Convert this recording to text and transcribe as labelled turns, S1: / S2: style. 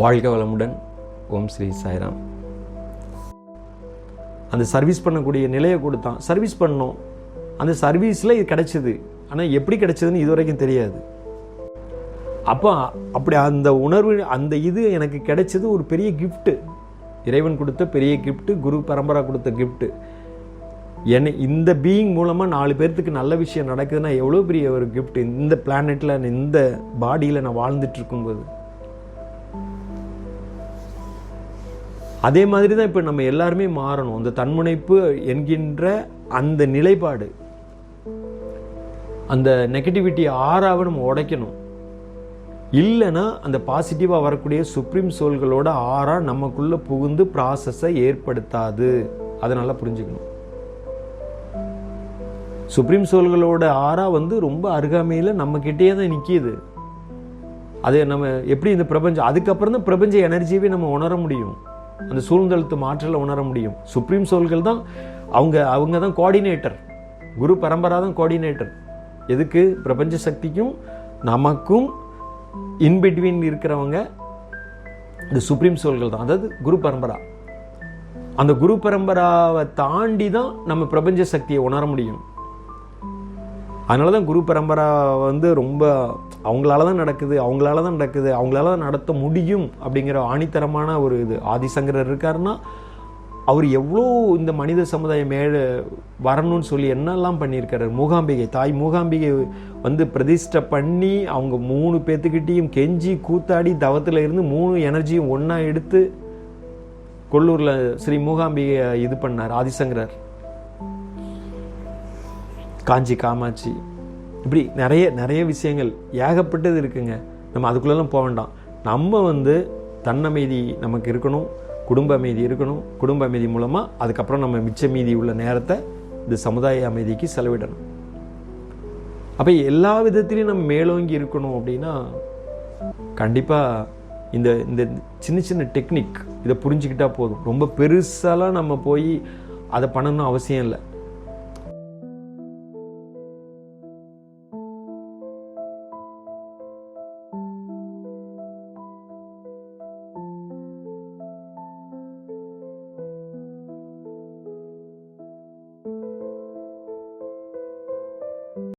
S1: வாழ்க வளமுடன். ஓம் ஸ்ரீ சாய்ராம். அந்த சர்வீஸ் பண்ணக்கூடிய நிலையை கொடுத்தான். சர்வீஸ் பண்ணோம். அந்த சர்வீஸில் இது கிடச்சிது. ஆனால் எப்படி கிடச்சிதுன்னு இது வரைக்கும் தெரியாது. அப்போ அப்படி அந்த உணர்வு அந்த இது எனக்கு கிடைச்சது ஒரு பெரிய கிஃப்ட்டு இறைவன் கொடுத்த பெரிய கிஃப்ட்டு குரு பரம்பரா கொடுத்த கிஃப்ட்டு என்னை இந்த பீயிங் மூலமாக நாலு பேர்த்துக்கு நல்ல விஷயம் நடக்குதுன்னா எவ்வளோ பெரிய ஒரு கிஃப்ட் இந்த பிளானெட்டில் இந்த பாடியில் நான் வாழ்ந்துட்டு இருக்கும்போது. அதே மாதிரி தான் இப்போ நம்ம எல்லாருமே மாறணும். அந்த தன்முனைப்பு என்கின்ற அந்த நிலைப்பாடு அந்த நெகட்டிவிட்டி ஆறாவை நம்ம உடைக்கணும். இல்லைன்னா அந்த பாசிட்டிவாக வரக்கூடிய சுப்ரீம் சோல்களோட ஆறா நமக்குள்ளே புகுந்து ப்ராசஸை ஏற்படுத்தாது. அதை நல்லா புரிஞ்சுக்கணும். சுப்ரீம் சோல்களோட ஆறா வந்து ரொம்ப அருகாமையில் நம்மக்கிட்டே தான் நிற்கிது அது நம்ம எப்படி இந்த பிரபஞ்சம் அதுக்கப்புறம் தான் பிரபஞ்ச எனர்ஜியவே நம்ம உணர முடியும். அந்த சூழ்ந்தழுத்து மாற்றலை உணர முடியும். சுப்ரீம் சோல்கள் தான் அவங்க அவங்க தான் கோஆர்டினேட்டர் குரு பரம்பரா தான் கோஆர்டினேட்டர் எதுக்கு? பிரபஞ்ச சக்திக்கும் நமக்கும் இன்பிட்வீன் இருக்கிறவங்க இந்த சுப்ரீம் சோல்கள் தான். அதாவது குரு பரம்பரா. அந்த குரு பரம்பராவை தாண்டி தான் நம்ம பிரபஞ்ச சக்தியை உணர முடியும். அதனால தான் குரு பரம்பரா வந்து ரொம்ப அவங்களால தான் நடக்குது அவங்களால தான் நடக்குது அவங்களால தான் நடத்த முடியும் அப்படிங்கிற ஆணித்தரமான ஒரு இது. ஆதிசங்கரர் இருக்காருன்னா அவர் எவ்வளோ இந்த மனித சமுதாயம் மேலே வரணும்னு சொல்லி என்னெல்லாம் பண்ணியிருக்காரு? மூகாம்பிகை தாய் மூகாம்பிகை வந்து பிரதிஷ்டை பண்ணி அவங்க மூணு பேத்துக்கிட்டேயும் கெஞ்சி கூத்தாடி தவத்தில் இருந்து மூணு எனர்ஜியும் ஒன்றா எடுத்து கொல்லூரில் ஸ்ரீ மூகாம்பிகை இது பண்ணார் ஆதிசங்கரர். காஞ்சி காமாட்சி. இப்படி நிறைய நிறைய விஷயங்கள் ஏகப்பட்டது இருக்குங்க. நம்ம அதுக்குள்ளெல்லாம் போக வேண்டாம். நம்ம வந்து தன்னமைதி நமக்கு இருக்கணும் குடும்ப அமைதி இருக்கணும். குடும்ப அமைதி மூலமாக அதுக்கப்புறம் நம்ம மிச்ச மீதி உள்ள நேரத்தை இந்த சமுதாய அமைதிக்கு செலவிடணும். அப்போ எல்லா விதத்துலேயும் நம்ம மேலோங்கி இருக்கணும் அப்படின்னா கண்டிப்பாக இந்த இந்த சின்ன சின்ன டெக்னிக் இதை புரிஞ்சுக்கிட்டா போதும். ரொம்ப பெருசாலாம் நம்ம போய் அதை பண்ணணும் அவசியம் இல்லை.